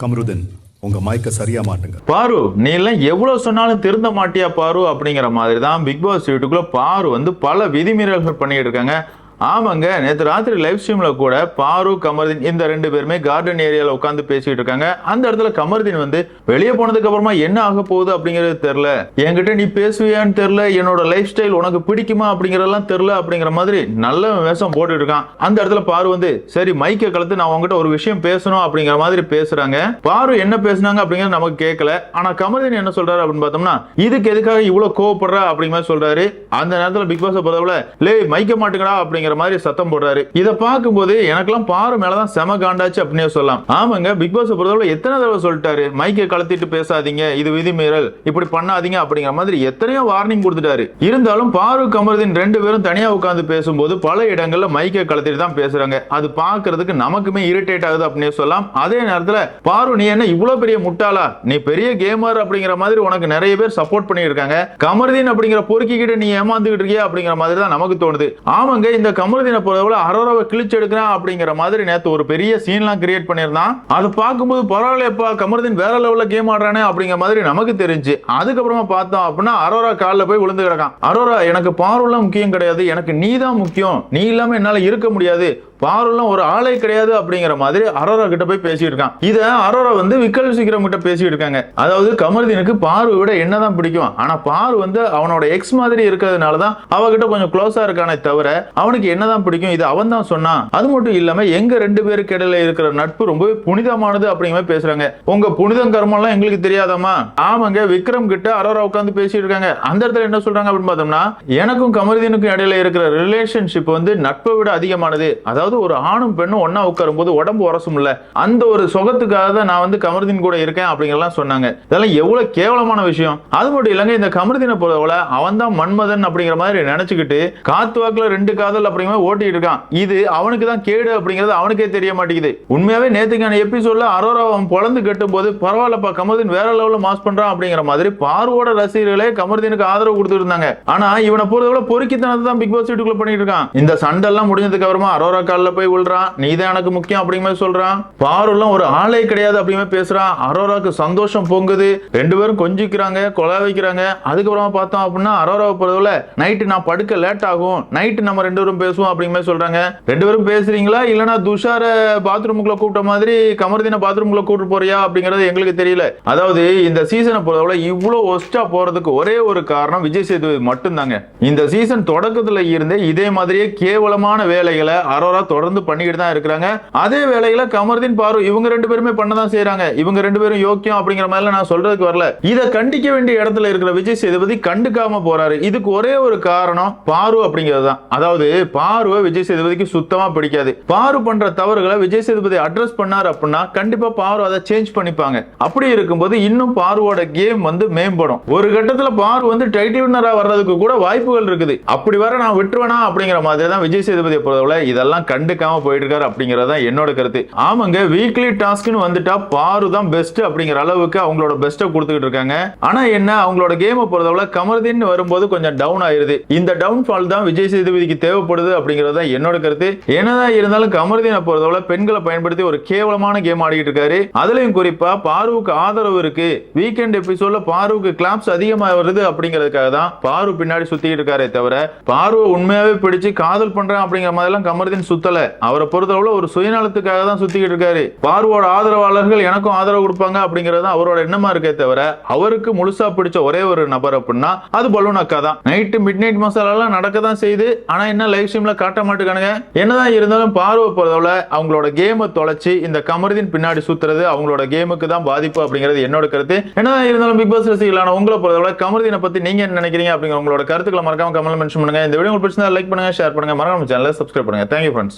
கமருதன் உங்க மைக்க சரியா மாட்டுங்க. பாரு நீ எல்லாம் எவ்வளவு சொன்னாலும் திருந்த மாட்டியா பாரு அப்படிங்கிற மாதிரி தான் பிக் பாஸ் வீட்டுக்குள்ள பாரு வந்து பல விதிமீறல்கள் பண்ணிட்டு இருக்காங்க. ஆமாங்க நேற்று ராத்திரி லைவ் ஸ்ட்ரீம்ல கூட பாரு கமர்தீன் இந்த ரெண்டு பேருமே கார்டன் ஏரியால உட்காந்து பேசிட்டு இருக்காங்க. அந்த இடத்துல கமர்தீன் வந்து வெளியே போனதுக்கு அப்புறமா என்ன ஆக போகுது அப்படிங்கிறது தெரியல. என்கிட்ட நீ பேசுவியான்னு தெரியல என்னோட லைஃப் ஸ்டைல் உனக்கு பிடிக்குமா அப்படிங்கறதெல்லாம் தெரியல அப்படிங்கிற மாதிரி நல்ல வேஷம் போட்டுட்டு இருக்கான். அந்த இடத்துல பாரு வந்து சரி மைக்கை கலந்து நான் உங்ககிட்ட ஒரு விஷயம் பேசணும் அப்படிங்கிற மாதிரி பேசுறாங்க. பாரு என்ன பேசுனாங்க அப்படிங்கிறது நமக்கு கேட்கல. ஆனா கமர்தீன் என்ன சொல்றாரு அப்படின்னு பார்த்தோம்னா இதுக்கு எதுக்காக இவ்வளவு கோவப்படுற அப்படிங்கிற மாதிரி சொல்றாரு. அந்த நேரத்துல பிக் பாஸ் பொறுத்தவரை லே மைக்க மாட்டுங்கடா அப்படிங்கிற மாதிரி சத்தம் போடுறாரு. இதை பார்க்கும்போது எனக்கெல்லாம் பாரு மேலதான் செம காண்டாச்சு அப்படின்னே சொல்லலாம். ஆமாங்க பிக் பாஸ் பொறுத்தவரை எத்தனை தடவை சொல்லிட்டாரு? மைக்கை கலத்திட்டு பேசாதீங்க இது விதிமீறல் இப்படி பண்ணாதீங்க அப்படிங்கிற மாதிரி எத்தனையோ வார்னிங் கொடுத்துட்டாரு. இருந்தாலும் பாரு கமருதீன் ரெண்டு பேரும் தனியா உட்கார்ந்து பேசும்போது பல இடங்கள்ல மைக்கை கலத்திட்டு தான் பேசுறாங்க. அது பாக்குறதுக்கு நமக்குமே இரிட்டேட் ஆகுது அப்படின்னு சொல்லலாம். அதே நேரத்துல பாரு நீ என்ன இவ்வளவு பெரிய முட்டாளா? நீ பெரிய கேமர் அப்படிங்கிற மாதிரி உனக்கு நிறைய பேர் சப்போர்ட் பண்ணியிருக்காங்க. கமருதீன் அப்படிங்கிற பொறுக்கிக்கிட்ட நீ ஏமாந்துகிட்டு இருக்கியா அப்படிங்கிற மாதிரி தான் நமக்கு தோணுது. ஆமாங்க இந்த கமருதீனை பொறுத்தவரை அரோராவை கிழிச்சு எடுக்கிறான் அப்படிங்கிற மாதிரி நேற்று ஒரு பெரிய சீன்லாம் கிரியேட் பண்ணியிருந்தான். அதை பார்க்கும்போது பரவாயில்லையப்பா கமருதீன் வேற லெவலில் கேம் ஆடுறானே அப்படிங்கிற மாதிரி நமக்கு தெரிஞ்சு அதுக்கப்புறமா பார்த்தோம் அப்படின்னா அரோரா காலில் போய் விழுந்து கிடக்கான். அரோரா எனக்கு பார்வெல்லாம் முக்கியம் கிடையாது எனக்கு நீ தான் முக்கியம். நீ இல்லாமல் என்னால் இருக்க முடியாது. பாருலாம் ஒரு ஆளே கிடையாது அப்படிங்கிற மாதிரி அரோரா கிட்ட போய் பேசிட்டு இருக்கான் இத அரோரா வந்து விக்கல் சீக்கிரம் கிட்ட பேசிட்டு இருக்காங்க அதாவது கமருதீனுக்கு பாரு விட என்னதான் பிடிக்கும். ஆனா பாரு வந்து அவனோட எக்ஸ் மாதிரி இருக்கிறதுனால தான் அவகிட்ட கொஞ்சம் க்ளோஸா இருக்கானே தவிர அவனுக்கு என்னதான் பிடிக்கும் இது அவன் தான் சொன்னான். அது மட்டும் இல்லாம எங்க ரெண்டு பேருக்கு இடையில இருக்கிற நட்பு ரொம்பவே புனிதமானது அப்படிங்கிற மாதிரி பேசுறாங்க. உங்க புனிதம் கர்மம்லாம் எங்களுக்கு தெரியாதாமா ஆமாங்க விக்ரம் கிட்ட அரோரா உட்காந்து பேசிட்டு இருக்காங்க அந்த இடத்துல என்ன சொல்றாங்க அப்படின்னு பார்த்தோம்னா எனக்கும் கமருதீனுக்கும் இடையில இருக்கிற ரிலேஷன்ஷிப் வந்து நட்பை விட அதிகமானது. அதாவது ஒரு ஆணும் பெண்ணும் ஒன்னா உட்காரும் போது உடம்பு உரசும்ல. அந்த ஒரு சுகத்துக்காக தான் நான் வந்து கமருதீன் கூட இருக்கேன் அப்படிங்கலாம் சொன்னாங்க. இதெல்லாம் எவ்வளவு கேவலமான விஷயம். அது மட்டும் இல்லைங்க இந்த கமருதீனை போல அவன் தான் மன்மதன் அப்படிங்கிற மாதிரி நினைச்சுக்கிட்டு காத்து வாக்குல ரெண்டு காதல் அப்படிங்கிற ஓட்டிட்டு இருக்கான். இது அவனுக்கு தான் கேடு அப்படிங்கிறது அவனுக்கே தெரிய மாட்டேங்குது. உண்மையாவே நேத்துக்கான எபிசோட்ல அரோரா அவன் பொழந்து கட்டும் போது பரவாயில்லப்பா கமருதீன் வேற லெவல்ல மாஸ் பண்றான் அப்படிங்கிற மாதிரி பார்வோட ரசிகர்களே கமருதீனுக்கு ஆதரவு கொடுத்துட்டு இருந்தாங்க. ஆனா இவனை பொறுத்தவரை பொறுக்கித்தனத்தை தான் பிக் பாஸ் வீட்டுக்குள்ள பண்ணிட்டு இருக்கான். இந்த சண்டை எல்லாம் முடிஞ்சதுக்கு அப்புறமா அரோரா கால காலில் போய் விழுறான். நீ தான் எனக்கு முக்கியம் அப்படிங்கிற மாதிரி சொல்றான். பாருலாம் ஒரு ஆளே கிடையாது அப்படிங்கிற பேசுறான். அரோராக்கு சந்தோஷம் பொங்குது. ரெண்டு பேரும் கொஞ்சிக்கிறாங்க கொலை வைக்கிறாங்க. அதுக்கப்புறமா பார்த்தோம் அப்படின்னா அரோராவை பொறுத்தவரை நைட்டு நான் படுக்க லேட் ஆகும். நைட்டு நம்ம ரெண்டு பேரும் பேசுவோம் அப்படிங்கிற மாதிரி சொல்றாங்க. ரெண்டு பேரும் பேசுறீங்களா? இல்லைனா துஷார பாத்ரூமுக்குள்ள கூப்பிட்ட மாதிரி கமர்தீன பாத்ரூமுக்குள்ள கூப்பிட்டு போறியா அப்படிங்கறது எங்களுக்கு தெரியல. அதாவது இந்த சீசனை பொறுத்தவரை இவ்வளவு ஒஸ்டா போறதுக்கு ஒரே ஒரு காரணம் விஜய் சேதுபதி மட்டும்தாங்க. இந்த சீசன் தொடக்கத்துல இருந்தே இதே மாதிரியே கேவலமான வேலைகளை அரோரா தொடர்ந்து பண்ணிக்கிட்டு தான் இருக்கிறாங்க. அதே வேளையில கமர்தீன் பாரு இவங்க ரெண்டு பேருமே பண்ணதான் செய்யறாங்க இவங்க ரெண்டு பேரும் யோக்கியம் அப்படிங்கிற மாதிரி நான் சொல்றதுக்கு வரல. இதை கண்டிக்க வேண்டிய இடத்துல இருக்கிற விஜய் சேதுபதி கண்டுக்காம போறாரு. இதுக்கு ஒரே ஒரு காரணம் பாரு அப்படிங்கிறது தான். அதாவது பாருவை விஜய் சேதுபதிக்கு சுத்தமா பிடிக்காது. பாரு பண்ற தவறுகளை விஜய் சேதுபதி அட்ரஸ் பண்ணாரு அப்படின்னா கண்டிப்பா பாரு அதை சேஞ்ச் பண்ணிப்பாங்க. அப்படி இருக்கும்போது இன்னும் பாருவோட கேம் வந்து மேம்படும். ஒரு கட்டத்துல பாரு வந்து டைட்டிவினரா வர்றதுக்கு கூட வாய்ப்புகள் இருக்குது. அப்படி வர நான் விட்டுருவேனா அப்படிங்கிற மாதிரி தான் விஜய் சேதுபதியை பொறுத்தவரை இதெல்லாம் கண்டுக்காம போயிட்டு இருக்காரு அப்படிங்கறத தான் என்னோட கருத்து. ஆமாங்க வீக்லி டாஸ்க்னு வந்துட்டா பாரு தான் பெஸ்ட் அப்படிங்கிற அளவுக்கு அவங்களோட பெஸ்ட்டை கொடுத்துக்கிட்டு இருக்காங்க. ஆனா என்ன அவங்களோட கேமை பொறுத்தவரை கமர்தீன் வரும்போது கொஞ்சம் டவுன் ஆயிருது. இந்த டவுன் ஃபால் தான் விஜய் சேதுபதிக்கு தேவைப்படுது அப்படிங்கிறது தான் என்னோட கருத்து. என்னதான் இருந்தாலும் கமர்தீனை பொறுத்தவரை பெண்களை பயன்படுத்தி ஒரு கேவலமான கேம் ஆடிக்கிட்டு இருக்காரு. அதுலயும் குறிப்பா பாருவுக்கு ஆதரவு இருக்கு. வீக்கெண்ட் எபிசோட்ல பாருவுக்கு கிளாப்ஸ் அதிகமா வருது அப்படிங்கிறதுக்காக தான் பாரு பின்னாடி சுத்திட்டு இருக்காரே தவிர பாருவை உண்மையாவே பிடிச்சு காதல் பண்றேன் அப்படிங்கிற மாதிரி எல்லாம் கமர்தீன் சுத்தல. அவரை பொறுத்தளவுல ஒரு சுயநலத்துக்காக தான் சுத்திக்கிட்டு இருக்காரு. பார்வோட ஆதரவாளர்கள் எனக்கும் ஆதரவு கொடுப்பாங்க அப்படிங்கிறது தான் அவரோட எண்ணமா இருக்கே தவிர அவருக்கு முழுசா பிடிச்ச ஒரே ஒரு நபர் அப்படின்னா அது பலூன் அக்கா தான். நைட்டு மிட் நைட் மசாலாலாம் நடக்க தான் செய்யுது ஆனா என்ன லைவ் ஸ்ட்ரீம்ல காட்ட மாட்டேங்கானுங்க என்னதான் இருந்தாலும் பார்வை பொறுத்தவரை அவங்களோட கேமை தொலைச்சு இந்த கமருதின் பின்னாடி சுத்துறது அவங்களோட கேமுக்கு தான் பாதிப்பு அப்படிங்கிறது என்னோட கருத்து. என்னதான் இருந்தாலும் பிக் பாஸ் ரசிகளான உங்களை பொறுத்தவரை கமருதினை பத்தி நீங்க என்ன நினைக்கிறீங்க அப்படிங்கிற உங்களோட கருத்துக்களை மறக்காம கமெண்ட் மென்ஷன் பண்ணுங்க. இந்த வீடியோ உங்களுக்கு பிடிச்சிருந்தா லைக் பண்ணுங்க ஷேர் பண்ணுங்க. மறக்காம சேனலை சப்ஸ்கிரைப் பண்ணுங்க. Thank you friends